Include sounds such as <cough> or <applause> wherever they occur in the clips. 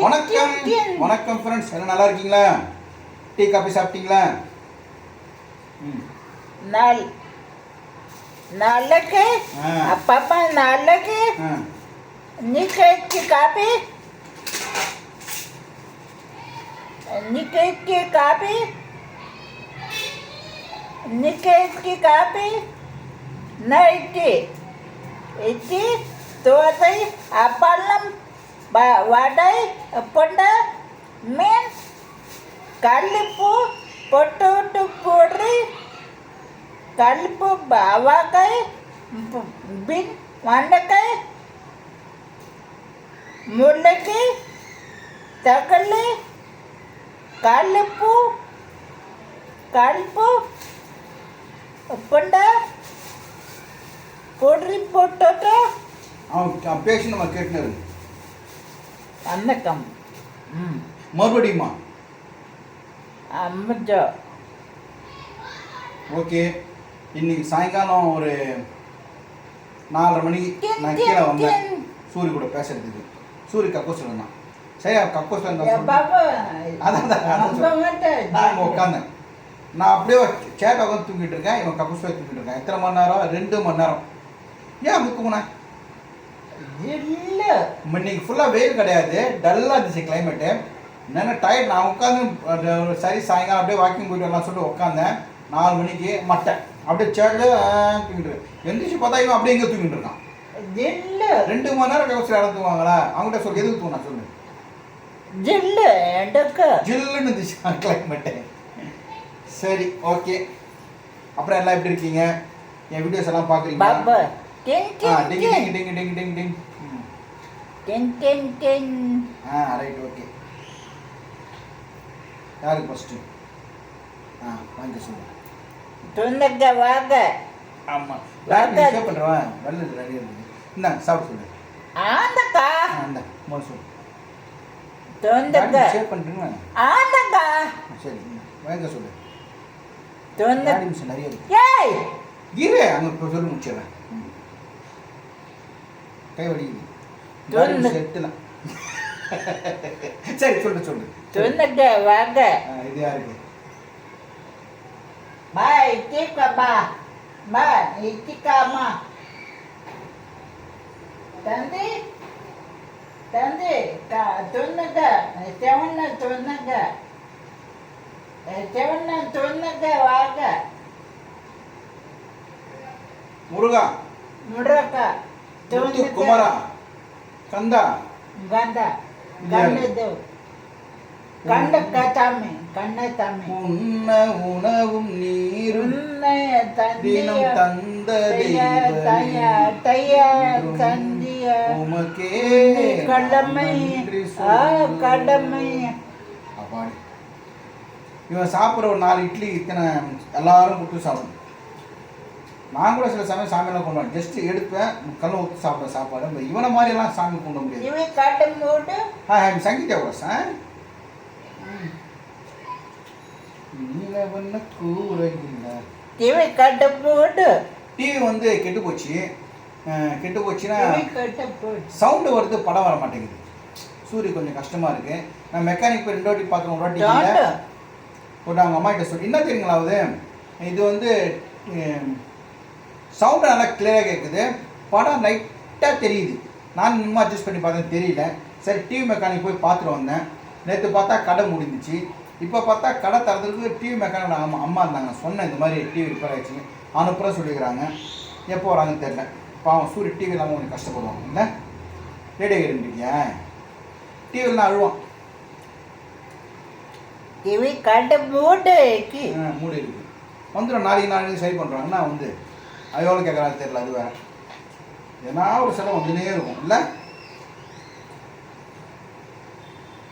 வணக்கம். வணக்கம் ஃப்ரெண்ட்ஸ் எல்லாம் நல்லா இருக்கீங்களா? டீ காபி சாப்பிட்டீங்களா? ம். நாள் நாளைக்கு ஆ. அப்பப்பா நாளைக்கு ஆ. நிக்கி காப்பி. நிக்கி காப்பி. நிக்கி காப்பி. நைட்டி. இட்லி தோசை அப்பளம். வ- வடை பொண்டை மீன் கல்லுப்பு பொட்டு பொடி கல்லுப்பு அவக்காய் ப- பின் வெண்டைக்காய் முள்ளக்காய் தக்காளி கல்லுப்பு கல்பு பொண்டை பொடி போட்டு அவன் பேசி அன்னக்கம் ம். மறுபடியுமா? அம்மஜோ. ஓகே. இன்னைக்கு சாயங்காலம் ஒரு நாலரை மணிக்கு நான் கீழே வந்தேன். சூரிய கூட பேசுறதுக்கு. சூரிய கக்கோசில் இருந்தான் சரியா அதான், சொல்றேன். நான் உட்காந்தேன் நான் அப்படியே சேட்டை உட்காந்து தூங்கிட்டு இருக்கேன். இவன் கக்கூசில் தூங்கிட்டு இருக்கான். எத்தனை மணி நேரம்? ரெண்டு மணி நேரம். ஏன் அப்படி இல்ல இன்னைக்கு ஃபுல்லாக வெயில் கிடையாது. டல்லாக இருந்துச்சு கிளைமேட்டு என்னென்ன டயர்ட் நான் உட்காந்து சரி சாயங்காலம் அப்படியே வாக்கிங் போயிட்டு வரலாம் சொல்லிட்டு உட்காந்தேன் நாலு மணிக்கு மட்டை. அப்படியே சேட்டில் தூங்கிட்டு. எந்திரிச்சு பார்த்தா இவன் அப்படியே எங்கே தூங்கிட்டு இருக்கான்? இல்ல ரெண்டு மணி நேரம் கவசம் இடம் தூங்குவாங்களா? அவங்ககிட்ட சொல்லி எதுக்கு தூங்கினா சொல்லு? எனக்கு ஜில்லுன்னு இருந்துச்சு <laughs> கிளைமேட்டு சரி ஓகே அப்புறம் எல்லாம் எப்படி இருக்கீங்க? என் வீடியோஸ் எல்லாம் பார்க்குறீங்களா? பாபா டென் டென் டிங் டிங் டிங் டிங் டிங் டிங் ம். டென் டென் டென் ஆ ரைட் ஓகே யாருக்கு ஃபஸ்ட்டு ஆ வாங்க சொல்லு துண்டக்க வாங்க. ஆமாம் வாங்க. சேவ் பண்ணுறவன் வெள்ளை ரெடி இருக்குது. இந்தாங்க சாப்பிட சொல்லு. ஆந்தக்கா ஆ இந்த முதல் சொல்லு. துண்டக்க சேவ் பண்ணுறீங்களா ஆந்தக்கா சரி வாங்க சொல்லு. நாலு நிமிஷம் நிறைய இருக்கு. ஏய். இரு அங்கே சொல்லி முடிச்சிடுறேன். ம். கை வலிக்குது. செட்டுலாம் சரி சொல்லு சொல்லு. துண்டக்க வாங்க இது யாருக்கு? பாய் டிக்கா பா பா இட்டிக்காமா தந்தி தந்தி கா துண்டக்க செவண்ண துண்டக்க செவண்ண துண்டக்க வாங்க. முருகா. முடக்க முத்து குமாரா கந்தா ಗಂಧ ಗಂಡದ್ದು ಗಂಡ ಕಚಾಮಿ ಕಣ್ಣ ತಮ್ಮಿ உண்ண உணவும் நீரும் ಉನ್ನಯ தினம் ತಂದೆಯ தந்த ತಯ್ಯ ತಯ್ಯ தெய்வமே, ತಯ್ಯ என்றும் ತಂದೆಯ உமக்கே கடமை நன்றி ஆ சொல்லுவோம். கடமை அப்பாடி இவன் சாப்பிட்ற ஒரு நாலு இட்லி இத்தனை எல்லாரும் கொடுத்து சாப்பிடணும் நான் கூட சில சமயம் சாமியெல்லாம் கும்பிடுவேன். ஜஸ்ட் எடுப்பேன் கல்லை ஊற்றி சாப்பிட சாப்பாடு. இந்த இவனை மாதிரியெல்லாம் சாமி கும்பிட முடியாது. இவன் காட்டும் போது? சங்கீதா கூட சார் நீலவண்ண கூறகில்ல டிவி கட்ட போட்டு டிவி வந்து கெட்டு போச்சு. கெட்டு போச்சுன்னா சவுண்டு வருது படம் வர மாட்டேங்குது. சூரிய கொஞ்சம் கஷ்டமாக இருக்குது நான் மெக்கானிக் போய் ரெண்டு வாட்டி பார்க்குறோம் ஒரு வாட்டி இல்லை அவங்க அம்மா கிட்ட சொல்லி என்ன தெரியுங்களா இது வந்து சவுண்டு நல்லா கிளியராக கேட்குது படம் லைட்டாக தெரியுது. நான் இன்னும் அட்ஜஸ்ட் பண்ணி பார்த்தேன் தெரியல. சரி டிவி மெக்கானிக் போய் பார்த்துட்டு வந்தேன். நேற்று பார்த்தா கடை முடிஞ்சிச்சு. இப்போ பார்த்தா கடை தரதுக்கு டிவி மெக்கானிக் அம்மா அம்மா இருந்தாங்க. சொன்னேன் இந்த மாதிரி டிவி ரிப்பேர் ஆகிடுச்சு அனுப்புகிற சொல்லிக்கிறாங்க எப்போ வராங்கன்னு தெரில பாவம் சூரிய டிவி இல்லாமல் கொஞ்சம் கஷ்டப்படுவாங்க. இல்லை ரேடியோ கேட்டுருக்கீங்க டிவிலாம் அழுவான். டிவி கடை மூடு மூடு இருக்குது வந்துடும் நாளைக்கு நாளைக்கு சரி பண்ணுறாங்கன்னா வந்து? அது எவ்வளோ கேட்குறாரு தெரியல அது வேறு. ஏன்னா ஒரு செலவு வந்துனே இருக்கும். இல்லை?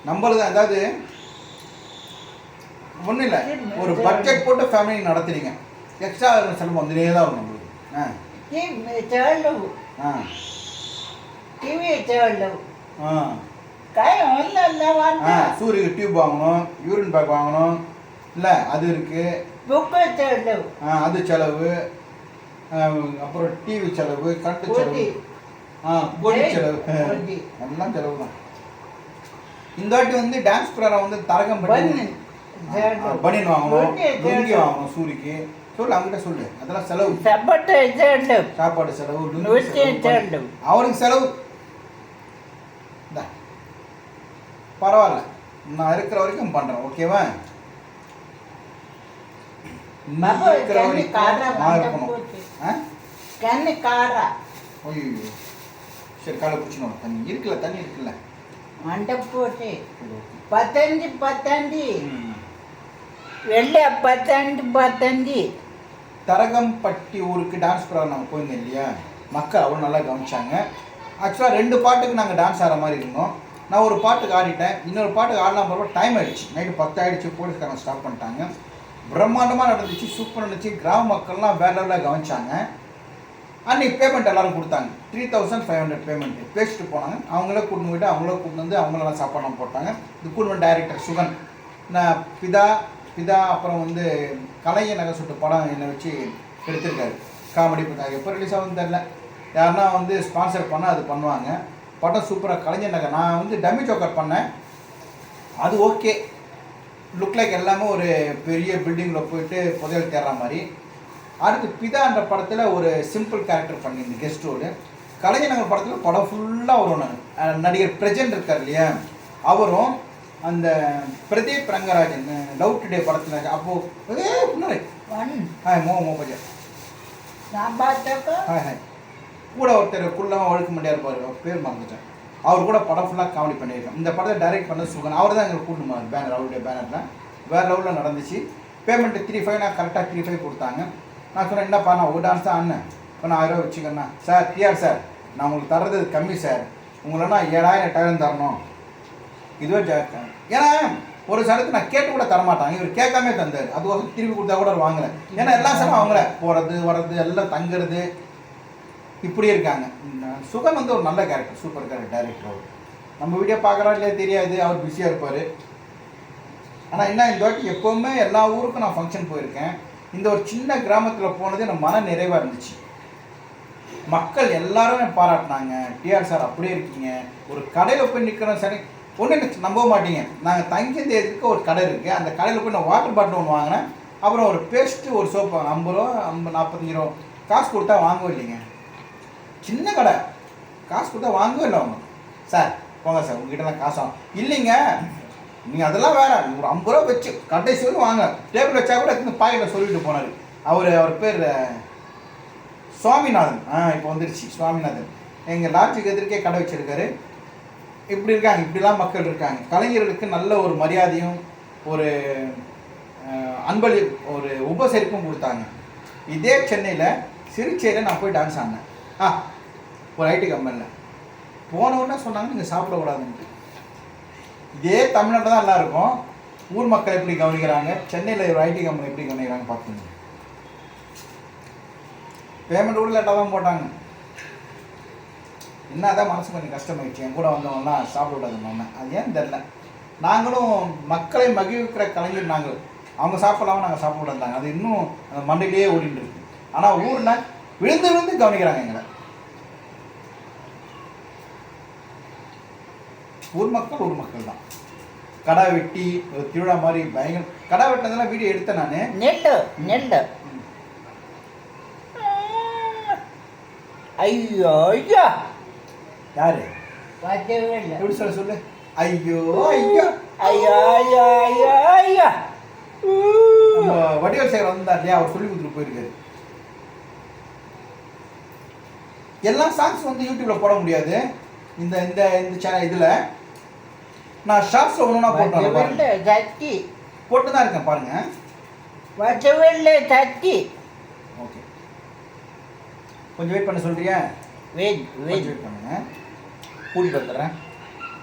நம்மளுக்கு அதாவது ஒன்றும் இல்லை. ஒரு பட்ஜெட் போட்டு ஃபேமிலி நடத்துறீங்க. எக்ஸ்ட்ரா செலவு வந்துனே தான் இருக்கும் உங்களுக்கு ஆ. சூரியக்கு டியூப் வாங்கணும் யூரின் பேக் வாங்கணும். இல்லை அது இருக்குது அது செலவு. அப்புறம் டிவி செலவு கரண்ட் செலவு. ஆ பொடி செலவு. எல்லாம் செலவு தான் இந்த வாட்டி வந்து டான்ஸ் ப்ரோக்ராம் வந்து தரகம் தேடலும். பனியன் வாங்கணும் லுங்கி. வாங்கணும் சூரிக்கு சொல்லு அவங்ககிட்ட சொல்லு அதெல்லாம் செலவு. சாப்பாடு செலவு நூற்றி செலவு. பரவாயில்ல நான் இருக்கிற வரைக்கும் பண்றேன் ஓகேவா இருக்கிற வரைக்கும் நான் இருக்கணும்? கண்ணு காரா. ஐயோ சரி காலை பிடிச்சினோம். தண்ணி இருக்குல்ல தண்ணி இருக்குல்ல? மண்டை போட்டு. பத்தஞ்சு ம். வெள்ளை பத்தஞ்சு பத்தஞ்சு. தரகம்பட்டி ஊருக்கு டான்ஸ் ப்ரோக்ராம் நாங்கள் போயிருந்தோம் இல்லையா? மக்கள் அவ்வளோ நல்லா கவனிச்சாங்க. ஆக்சுவலாக ரெண்டு பாட்டுக்கு நாங்கள் டான்ஸ் ஆடுற மாதிரி இருந்தோம். நான் ஒரு பாட்டுக்கு ஆடிட்டேன். இன்னொரு பாட்டுக்கு ஆடலாம் போகிறப்ப டைம் ஆயிடுச்சு. நைட்டு பத்து ஆயிடுச்சு போலீஸ்காரங்க ஸ்டாப் பண்ணிட்டாங்க. பிரம்மாண்டமாக நடந்துச்சு சூப்பர் நடந்துச்சு. கிராம மக்கள்லாம் வேற லெவலில் கவனிச்சாங்க. அன்னைக்கு பேமெண்ட் எல்லாரும் கொடுத்தாங்க. Three thousand five hundred payment பேசிட்டு போனாங்க. அவங்களே கூட்டின்னு போயிட்டு அவங்களே கூட்டு வந்து அவங்களெல்லாம் சாப்பாடுலாம் போட்டாங்க. இது கூட்டின்னு டைரக்டர் சுகன். நான் பிதா பிதா அப்புறம் வந்து கலைஞர் நகை சுட்டு படம் என்னை வச்சு எடுத்திருக்காரு. காமெடி பண்ணாங்க எப்போ ரிலீஸ் ஆகுதுன்னு தெரில யாருன்னா வந்து ஸ்பான்சர் பண்ணால் அது பண்ணுவாங்க. படம் சூப்பராக கலைஞர் நகர். நான் வந்து டம்மி ஜோக்கர் பண்ணேன். அது ஓகே லுக் லைக் எல்லாமே ஒரு பெரிய பில்டிங்கில் போயிட்டு புதையல் தேடுற மாதிரி. அடுத்து பிதான்ற படத்தில் ஒரு சிம்பிள் கேரக்டர் பண்ணியிருந்தேன் கெஸ்ட் ரோடு கலைஞர் படத்தில் படம் ஃபுல்லாக வரும் நடிகர் பிரஜன் இருக்கார் இல்லையா? அவரும் அந்த பிரதீப் ரங்கராஜன் லவ் டுடே படத்தில் அப்போது ஒன் ஹாய் மோ மோ பஜா. Hi hi. கூட ஒருத்தர் குள்ளமாக ஒழுக்க முடியாது அவர் பேர் மறந்துட்டேன். அவர் கூட படம் ஃபுல்லாக காமெடி பண்ணியிருக்கேன் இந்த படத்தை டைரக்ட் பண்ண சுகன். அவர் தான் எங்களுக்கு கூட்டு போனார் பேனர் அவருடைய பேனரில் வேறு லெவலில் நடந்துச்சு. பேமெண்ட் த்ரீ ஃபைவ் நான் கரெக்டாக த்ரீ ஃபைவ் கொடுத்தாங்க. நான் சொன்னேன் என்னப்பா நான் ஒரு டான்ஸ் தான் ஆடினேன். இப்போ நான் ஆயிரம் ரூபா வச்சுக்கண்ணா சார் டிஆர் சார் நான் உங்களுக்கு தர்றது கம்மி சார். உங்களை நான் ஏழாயிரம் எட்டாயிரம் தரணும். இதுவே ஜா- ஏன்னா ஒரு சடத்துக்கு நான் கேட்டு கூட தரமாட்டாங்க இவர் கேட்காம தந்தார். அதுக்கோசம் திருப்பி கொடுத்தா கூட வாங்கலை. ஏன்னா எல்லா சரம் அவங்கள. போகிறது வர்றது எல்லாம் தங்குறது. இப்படி இருக்காங்க. சுகன் வந்து ஒரு நல்ல கேரக்டர் சூப்பர் கேரக்டர் டேரக்டர் அவர். நம்ம வீடியோ பார்க்குறா இல்லையா தெரியாது. அவர் பிஸியாக இருப்பார். ஆனால் என்ன இந்த வாட்டி எப்போவுமே எல்லா ஊருக்கும் நான் ஃபங்க்ஷன் போயிருக்கேன். இந்த ஒரு சின்ன கிராமத்தில் போனது எனக்கு மன நிறைவாக இருந்துச்சு. மக்கள் எல்லாரும் பாராட்டினாங்க. டிஆர் சார் அப்படியே இருக்கீங்க. ஒரு கடையில் போய் நிற்கிறோம் சரி. ஒன்று எனக்கு நம்ப மாட்டீங்க. நாங்கள் தங்கியிருந்த இதுக்கு ஒரு கடை இருக்குது அந்த கடையில் போய் நான் வாட்டர் பாட்டில் ஒன்று வாங்கினேன். அப்புறம் ஒரு பேஸ்ட்டு ஒரு சோப்பு ஐம்பது ரூபா ஐம்பது நாற்பத்தஞ்சு ரூபா. காசு கொடுத்தா வாங்கவே இல்லைங்க. சின்ன கடை. காசு கொடுத்தா வாங்கவே இல்லை அவங்க. சார் போங்க சார். உங்ககிட்டலாம் காசு ஆகும் இல்லைங்க நீங்கள் அதெல்லாம் வேற ஒரு ஐம்பது ரூபா வச்சு கடைசி வரைக்கும் வாங்க. டேபிள் வச்சா கூட இந்த பாக்கெட்டில் சொல்லிட்டு போனார். அவர் அவர் பேர் சுவாமிநாதன். ஆ இப்போ வந்துருச்சு சுவாமிநாதன். எங்கள் லாட்ஜுக்கு எதிர்க்கே கடை வச்சிருக்காரு. இப்படி இருக்காங்க இப்படிலாம் மக்கள் இருக்காங்க. கலைஞர்களுக்கு நல்ல ஒரு மரியாதையும் ஒரு அன்பளி ஒரு உபசரிப்பும் கொடுத்தாங்க. இதே சென்னையில் சிறுச்சேரியில் நான் போய் டான்ஸ் ஆடினேன். ஆ ஒரு ஐடி கம்பெனியில் போனவுடனே சொன்னாங்க நீங்கள் சாப்பிடக்கூடாதுன்ட்டு. இதே தமிழ்நாட்டில் தான் எல்லாம் இருக்கும் ஊர் மக்கள் எப்படி கவனிக்கிறாங்க? சென்னையில் ஒரு ஐடி கம்பெனி எப்படி கவனிக்கிறாங்க பார்த்துங்க பேமெண்ட் கூட லேட்டாக தான் போட்டாங்க. என்ன தான் மனசு கொஞ்சம் கஷ்டமாயிடுச்சு. என் கூட வந்தவங்கலாம் சாப்பிட விடாது நம்ம அது ஏன் தெரில நாங்களும் மக்களை மகிழ்விக்கிற கலைஞர் நாங்கள். அவங்க சாப்பிடலாம? நாங்கள் சாப்பிட விடாந்தாங்க அது இன்னும் அந்த மண்டையிலேயே ஓடிட்டு இருக்கு. ஆனால் ஊரில் விழுந்து விழுந்து கவனிக்கிறாங்க எங்களை. ஊர் மக்கள் ஊர் மக்கள் தான் கடை வெட்டி ஒரு திருவிழா மாதிரி பயங்கர கடை வெட்டினதெல்லாம் வீடியோ எடுத்தேன் நான். நெல்லு நெல்லு. ஐயோ ஐயோ. யாரு? எப்படி சொல்ல சொல்லு? ஐயோ ஐயோ. ஐயோ ஐயோ ஐயோ ஐயோ. வடிவல் சேகர் வந்தார் இல்லையா? அவர் சொல்லி கொடுத்துட்டு போயிருக்காரு. எல்லா சாங்ஸ் வந்து யூடியூப்ல போட முடியாது. இந்த இந்த இந்த சேனல் இதுல நான் ஷார்ட்ஸ்ல ஒன்று போட்டு சட்டி போட்டு தான் இருக்கேன் பாருங்க. வச்சவில்லை சட்டி ஓகே. கொஞ்சம் வெயிட் பண்ண சொல்றியா? வெயிட் வெயிட் வெயிட் பண்ணுங்க. கூட்டிட்டு வந்துடுறேன்.